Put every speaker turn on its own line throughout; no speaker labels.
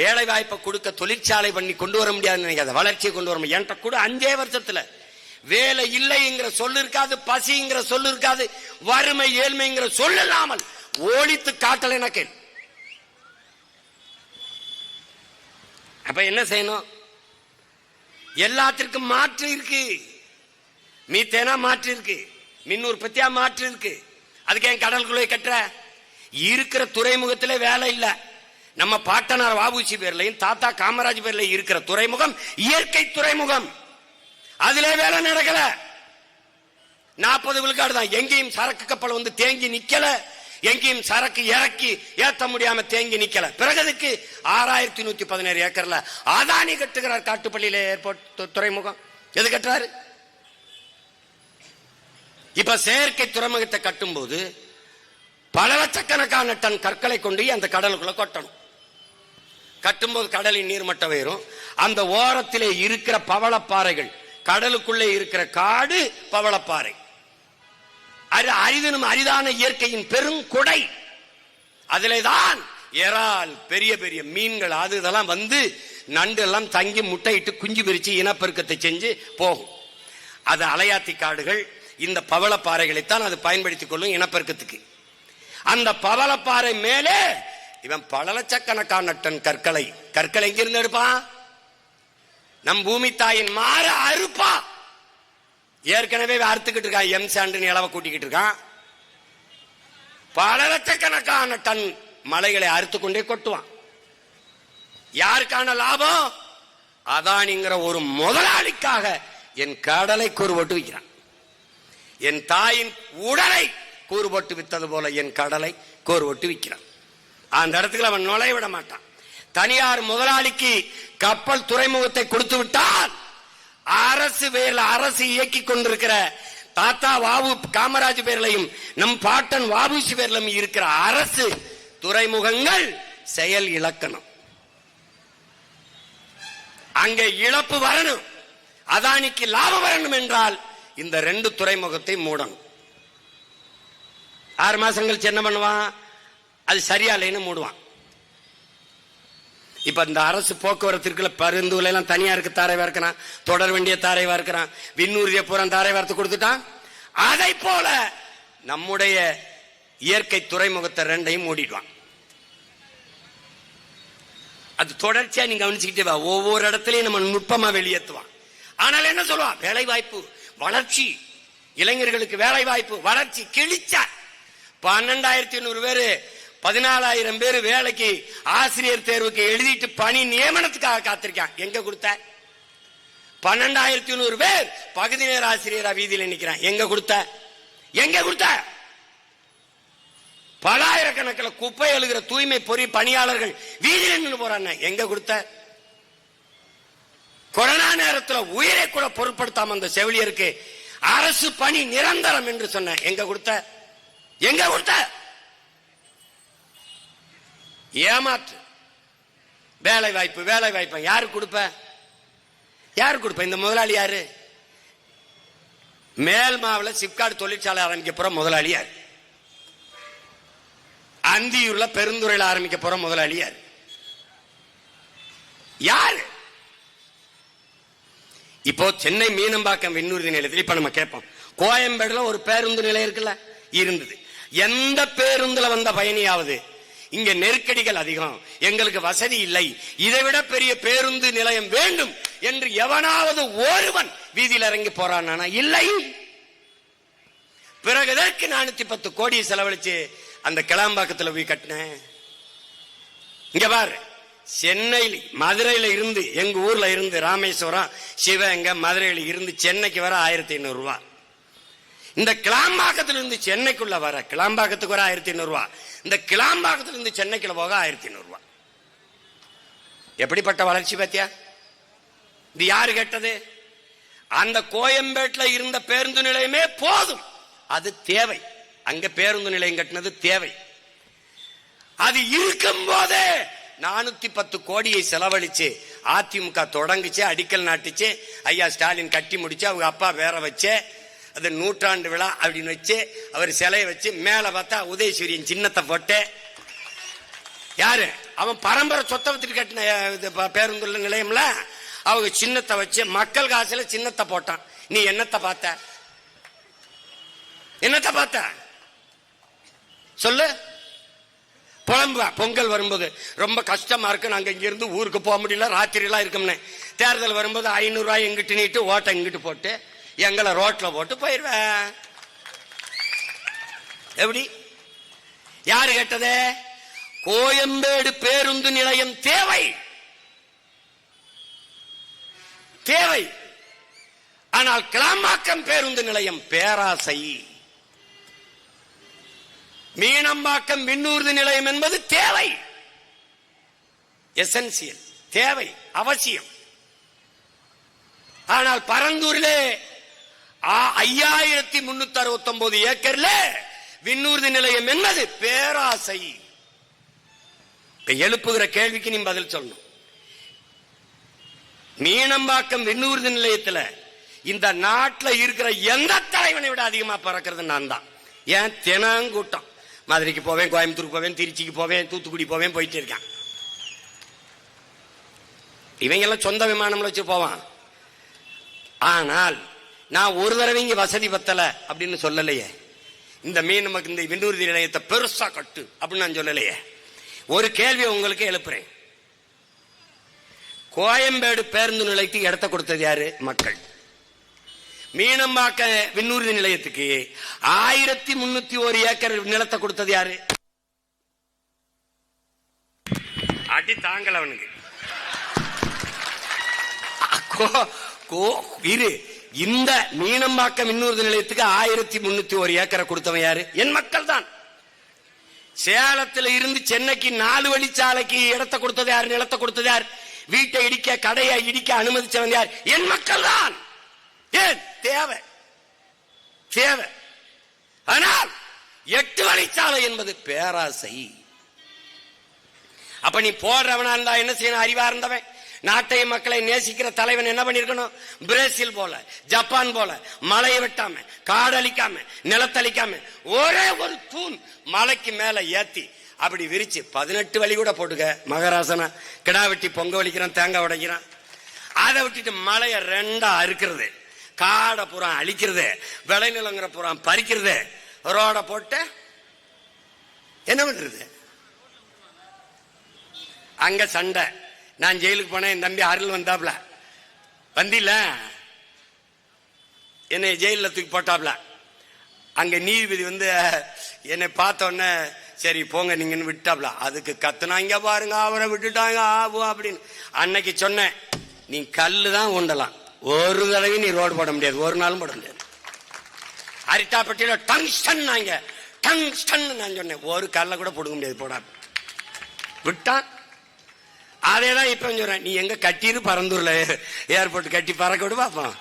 வேலை வாய்ப்பை கொடுக்க தொழிற்சாலை பண்ணி கொண்டு வர முடியாதுன்னு நினைக்காத. வளர்ச்சியை கொண்டு வர என்ற என்கிட்ட கூட அஞ்சே வருஷத்துல வேலை இல்லைங்கிற சொல்லு இருக்காது பசிங்கிற சொல்லு இருக்காது வறுமை ஏழ்மைங்கிற சொல்லு இல்லாமல் ஓடித்து காட்டல எனக்கு அப்ப என்ன செய்யணும்? எல்லாத்திற்கும் மாற்று இருக்கு. மீத்தேனா மாற்று இருக்கு. மின் உற்பத்தியா மாற்று இருக்கு. அதுக்கு ஏன் கடலுக்குள்ளே கட்டுற? இருக்கிற துறைமுகத்திலே வேலை இல்லை. நம்ம பாட்டனார் வாபுசி பேர்லையும் தாத்தா காமராஜ் பேர்ல இருக்கிற துறைமுகம் இயற்கை துறைமுகம். அதிலே வேலை நடக்கல. நாற்பது விழுக்காடு தான் எங்கேயும் சரக்கு கப்பல் வந்து தேங்கி நிக்கல. எங்கேயும் சரக்கு இறக்கி ஏத்த முடியாம தேங்கி நிக்கல. பிறகு அதுக்கு ஆறாயிரத்தி நூத்தி பதினேழு ஏக்கர்ல அதானி கட்டுகிறார் காட்டுப்பள்ளியில ஏர்போர்ட் துறைமுகம். எது கட்டுறாரு? இப்ப செயற்கை துறைமுகத்தை கட்டும்போது பல லட்சக்கணக்கான டன் கற்களை கொண்டு அந்த கடலுக்குள்ள கொட்டணும். கட்டும்போது கடலின் நீர்மட்டம் உயரும் அந்த ஓரத்திலே இருக்கிற பவளப்பாறைகள் கடலுக்குள்ளே இருக்கிற காடு பவளப்பாறை. அது அரிதனும் அரிதான இயற்கையின் பெருங்கொடை அதிலே தான் இறால் பெரிய பெரிய மீன்கள் அது இதெல்லாம் வந்து நண்டு எல்லாம் தங்கி முட்டையிட்டு குஞ்சு பிரித்து இனப்பெருக்கத்தை செஞ்சு போகும். அது அலையாத்தி காடுகள் இந்த பவளப்பாறைகளைத்தான் அது பயன்படுத்திக் கொள்ளும் இனப்பெருக்கத்துக்கு. அந்த பவளப்பாறை மேலே இவன் பல லட்சக்கணக்கான டன் கற்களை. கற்களை எங்கிருந்து எடுப்பான் நம் பூமி தாயின் மாற அறுப்பா. ஏற்கனவே அறுத்துக்கிட்டு இருக்கான் எம் சாண்டு நிலவை கூட்டிக்கிட்டு இருக்கான். பல லட்சக்கணக்கான டன் மலைகளை அறுத்து கொண்டே கொட்டுவான். யாருக்கான லாபம்? அதானிங்கிற ஒரு முதலாளிக்காக என் கடலை கூறுபட்டு விற்கிறான். என் தாயின் உடலை கூறுபட்டு வித்தது போல என் கடலை கூறுபட்டு விற்கிறான். அந்த இடத்துக்கு அவன் நுழைய விட மாட்டான். தனியார் முதலாளிக்கு கப்பல் துறைமுகத்தை கொடுத்து விட்டால் அரசு பேர்ல அரசு இயக்கி கொண்டிருக்கிற தாத்தா வாவு காமராஜ் பேர்லையும் நம் பாட்டன் வாபுசி பேர்லையும் இருக்கிற அரசு துறைமுகங்கள் செயல் இலக்கணம். அங்க இழப்பு வரணும். அதானிக்கு லாபம் வரணும் என்றால் இந்த ரெண்டு துறைமுகத்தை மூடணும். ஆறு மாசம் கழிச்சு என்ன பண்ணுவான் அது சரியா இல்லைன்னு மூடுவான். இப்ப இந்த அரசு போக்குவரத்துக்குள்ள பரிந்துரை எல்லாம் தனியாருக்கு தாரைவா இருக்கிறான் தொடர் வேண்டிய தாரைவா இருக்கிறான் விண்ணூர்திய பூரா தாரை வார்த்து கொடுத்துட்டான். அதை போல நம்முடைய இயற்கை துறைமுகத்தை ரெண்டையும் மூடிடுவான். அது தொடர்ச்சியா நீங்க கவனிச்சுக்கிட்டே வா. ஒவ்வொரு இடத்துலயும் நம்ம நுட்பமா வெளியேற்றுவான். ஆனால் என்ன சொல்லுவான்? வேலை வாய்ப்பு வளர்ச்சி. இளைஞர்களுக்கு வேலை வாய்ப்பு வளர்ச்சி கிழிச்சா. பன்னெண்டாயிரத்தி ஐநூறு பேரு பதினாலாயிரம் பேர் வேலைக்கு ஆசிரியர் தேர்வுக்கு எழுதிட்டு பணி நியமனத்துக்காக காத்திருக்கான் எங்க கொடுத்த? பன்னெண்டாயிரத்தி நூறு பேர் பகுதி நேர ஆசிரியரா வீதியில நிற்கிறான் எங்க கொடுத்த? எங்க கொடுத்த? பலாயிரக்கணக்கில் குப்பை எழுகிற தூய்மை பொறி பணியாளர்கள் வீதியில் நின்று போறாங்க. எங்க கொடுத்த? கொரோனா நேரத்தில் உயிரை கூட பொருட்படுத்தாம அந்த செவிலியருக்கு அரசு பணி நிரந்தரம் என்று சொன்ன. எங்க கொடுத்த? எங்க கொடுத்த? ஏமாற்று. வேலை வாய்ப்பு வேலை வாய்ப்பை யாரு கொடுப்ப? யாரு கொடுப்ப? இந்த முதலாளி யாரு? மேல் மாவுல சிப்காடு தொழிற்சாலை ஆரம்பிக்க போற முதலாளி யார்? அந்தியூர்ல பெருந்துறையில் ஆரம்பிக்க போற முதலாளி யார்? யாரு? இப்போ சென்னை மீனம்பாக்கம் விண்ணூர்தி நிலையத்தில் இப்ப நம்ம கேட்போம். கோயம்பேடுல ஒரு பேருந்து நிலையம் இருக்குல்ல இருந்தது. எந்த பேருந்துல வந்த பயணியாவது இங்க நெருக்கடிகள் அதிகம். எங்களுக்கு வசதி இல்லை. இதை விட பெரிய பேருந்து நிலையம் வேண்டும் என்று எவனாவது ஒருவன் வீதியில் இறங்கி போறான் இல்லை. பிறகு எதற்கு நானூத்தி பத்து கோடி செலவழிச்சு அந்த கிளாம்பாக்கத்துல போய் கட்டினேன்? இங்க பாரு. சென்னையில் மதுரையில இருந்து எங்க ஊர்ல இருந்து ராமேஸ்வரம் சிவங்க மதுரையில இருந்து சென்னைக்கு வர ஆயிரத்தி ஐநூறு ரூபா. இந்த கிளாம்பாக்கத்துல இருந்து சென்னைக்குள்ள வர கிளாம்பாக்கத்துக்கு வர ஆயிரத்தி ஐநூறு ரூபா. இந்த கிளாம்பாக்கத்திலிருந்து சென்னைக்குள்ள போக ஆயிரத்தி ஐநூறுரூவா எப்படிப்பட்ட வளர்ச்சி பார்த்தியா இது யாரு கேட்டது? அந்த கோயம்பேட்டில் இருந்த பேருந்து நிலையமே போதும். அது தேவை. அங்க பேருந்து நிலையம் கட்டினது தேவை. அது இருக்கும் போதே நானூத்தி பத்து கோடியை செலவழிச்சு அதிமுக தொடங்குச்சு அடிக்கல் நாட்டுச்சு. ஐயா ஸ்டாலின் கட்டி முடிச்சு அவங்க அப்பா வேற வச்சு அது நூற்றாண்டு விழா அப்படின்னு வச்சு அவர் சிலையை வச்சு மேலே பார்த்தா உதயசூரியன் சின்னத்தை போட்டு யாரு? அவன் பரம்பரை சொத்தை வச்சுட்டு கட்டின இது பேருந்துள்ள நிலையம்ல அவங்க சின்னத்தை வச்சு மக்கள் காசுல சின்னத்தை போட்டான். நீ என்னத்தை பார்த்த? என்னத்தை பார்த்த? சொல்லு. புலம்புவா பொங்கல் வரும்போது. ரொம்ப கஷ்டமா இருக்கு நாங்க இங்கிருந்து ஊருக்கு போக முடியல ராத்திரியெல்லாம் இருக்கும்னு. தேர்தல் வரும்போது ஐநூறுரூவா எங்கிட்டு நீட்டு ஓட்டை இங்கிட்டு போட்டு எங்களை ரோட்ல போட்டு போயிருவேன். எப்படி? யாரு கேட்டதே? கோயம்பேடு பேருந்து நிலையம் தேவை. தேவை. ஆனால் கிளாம்பாக்கம் பேருந்து நிலையம் பேராசை. மீனம்பாக்கம் விண்ணூர்தி நிலையம் என்பது தேவை. எசென்சியல் தேவை அவசியம். ஆனால் பரந்தூரிலே ஐயாயிரத்தி முன்னூத்தி அறுபத்தி ஒன்பது ஏக்கர்ல விண்ணூர்தி நிலையம் என்பது பேராசை. எழுப்புகிற கேள்விக்கு நீ பதில் சொல்லணும். மீனம்பாக்கம் விண்ணூர்தி நிலையத்துல இந்த நாட்டுல இருக்கிற எந்த தலைவனை விட அதிகமா பறக்கிறது நான் தான் ஏன்? தினங்கூட்டம். மதுரைக்கு போவேன் கோயம்புத்தூர் போவேன் திருச்சிக்கு போவேன் தூத்துக்குடி போவேன் போயிட்டு இருக்கேன். இவங்க எல்லாம் சொந்த விமானம்ல வச்சு போவான். ஆனால் நான் ஒரு தடவை இங்க வசதி பத்தல அப்படின்னு சொல்லலையே. இந்த மீன் நமக்கு இந்த விண்ணூர்தி நிலையத்தை பெருசா கட்டு அப்படின்னு நான் சொல்லலையே. ஒரு கேள்வியை உங்களுக்கு எழுப்புறேன். கோயம்பேடு பேருந்து நிலையத்துக்கு இடத்த கொடுத்தது யாரு? மக்கள். மீனம்பாக்க விண்ணூர்தி நிலையத்துக்கு ஆயிரத்தி முன்னூத்தி ஒரு ஏக்கர் நிலத்தை கொடுத்தது யாரு? அடி தாங்கல அவனுக்கு. இரு. இந்த மீனம்பாக்கம் இன்னொரு நிலையத்துக்கு ஆயிரத்தி முன்னூத்தி ஒரு ஏக்கரை கொடுத்தவன் யாரு? என் மக்கள் தான் சேலத்துல இருந்து சென்னைக்கு நாலு வழிச்சாலைக்கு இடத்தை கொடுத்தது யார்? நிலத்தை கொடுத்தது யார்? வீட்டை இடிக்க கடையை இடிக்க அனுமதிச்சவன் யார்? என் மக்கள் தான் ஏன்? தேவை. தேவை. ஆனால் எட்டு வழிச்சாலை என்பது பேராசை. அப்ப நீ போடுறவனா இருந்தா என்ன செய்யணும்? அறிவா இருந்தவன். நாட்டை மக்களை நேசிக்கிற தலைவன் என்ன பண்ணிருக்கணும் பிரேசில் போல ஜப்பான் போல மலையை வெட்டாம காடழிக்காம நிலத்தளிக்காம ஒரே ஒரு தூண் மலைக்கு மேல ஏத்தி அப்படி விரிச்சு பதினெட்டு வழி கூட போட்டுக்க. மகராசனா கிடா வெட்டி பொங்க வலிக்கிறான் தேங்காய் உடைக்கிறான். அதை விட்டுட்டு மலையை ரெண்டா அறுக்கிறது. காடை புறம் அழிக்கிறது. விளைநிலங்கிற புறம் பறிக்கிறது. ரோட போட்டு என்ன பண்றது? அங்க சண்டை. நான் ஜெயிலுக்கு போனேன் என் தம்பி அருள் வந்தாப்ல. வந்தில என்னை ஜெயிலில் தூக்கி போட்டாப்ல. அங்கே நீதிபதி வந்து என்னை பார்த்தோன்னே சரி போங்க நீங்கன்னு விட்டாப்ல. அதுக்கு கத்துனாங்க பாருங்க அவரை விட்டுட்டாங்க ஆபு அப்படின்னு. அன்னைக்கு சொன்னேன் நீ கல் தான் உண்டலாம் ஒரு தடவை நீ ரோடு போட முடியாது ஒரு நாளும் போட முடியாது. அரிட்டாப்பட்டியில டங்ஸ்டன் நாங்க டங்ஸ்டன் நான் சொன்னேன் ஒரு கல்லை கூட போடுக்க முடியாது போடா விட்டான். அதே தான் இப்போ சொல்றேன். நீ எங்க கட்டிரு பரந்தூர்ல ஏர்போர்ட் கட்டி பறக்க விடு பார்ப்போம்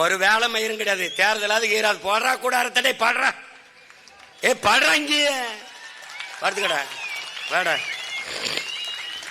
ஒரு வேலை மயிரும் கிடையாது. தேர்தலாவது கீராது போடுறா கூட அறுத்தடே பாடுறா. ஏ பாடுறா இங்கேயே. படுத்துக்கடா. வேடா.